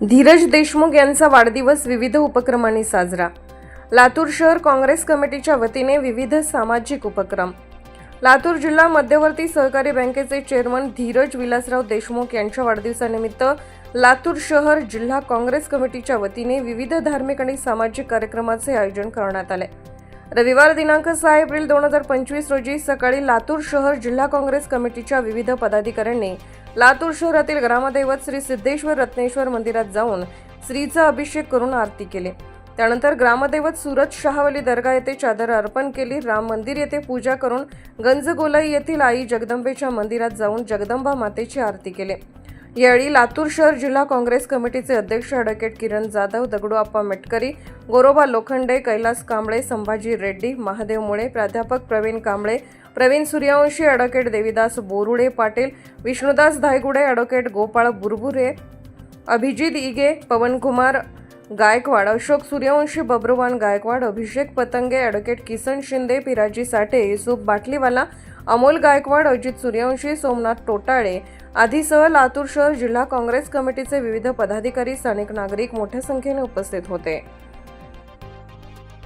धीरज देशमुख यांचा वाढदिवस विविध उपक्रमांनी साजरा. लातूर शहर काँग्रेस कमिटीच्या वतीने विविध सामाजिक उपक्रम. लातूर जिल्हा मध्यवर्ती सहकारी बँकेचे चेअरमन धीरज विलासराव देशमुख यांच्या वाढदिवसानिमित्त लातूर शहर जिल्हा काँग्रेस कमिटीच्या वतीने विविध धार्मिक आणि सामाजिक कार्यक्रमाचे आयोजन करण्यात आले. रविवार दिनांक सहा एप्रिल दोन हजार पंचवीस रोजी सकाळी लातूर शहर जिल्हा काँग्रेस कमिटीच्या विविध पदाधिकाऱ्यांनी लातूर शहरातील ग्रामदैवत श्री सिद्धेश्वर रत्नेश्वर मंदिरात जाऊन श्रीचा अभिषेक करून आरती केली. त्यानंतर ग्रामदैवत सुरत शहावली दर्गा येथे चादर अर्पण केली. राम मंदिर येथे पूजा करून गंजगोलाई येथील आई जगदंबेच्या मंदिरात जाऊन जगदंबा मातेची आरती केली. यावेळी लातूर शहर जिल्हा काँग्रेस कमिटीचे अध्यक्ष अॅडव्होकेट किरण जाधव दगडूआप्पा मेटकरी गोरोबा लोखंडे कैलास कांबळे संभाजी रेड्डी महादेव मुळे प्राध्यापक Praveen Kamble Praveen Suryavanshi advocate Devidas Borude Patil Vishnudas Dhaygude advocate Gopal Burbure Abhijit Ige Pawankumar Gaikwad Ashok Suryavanshi Babruvan Gaikwad Abhishek Patange advocate Kisan Shinde Piraji Sathe Yusuf Batliwala Amol Gaikwad Ajit Suryavanshi Somnath Totale आधीसह Latur शहर जिल्हा काँग्रेस कमिटीचे विविध पदाधिकारी स्थानिक नागरिक मोठ्या संख्येने उपस्थित होते.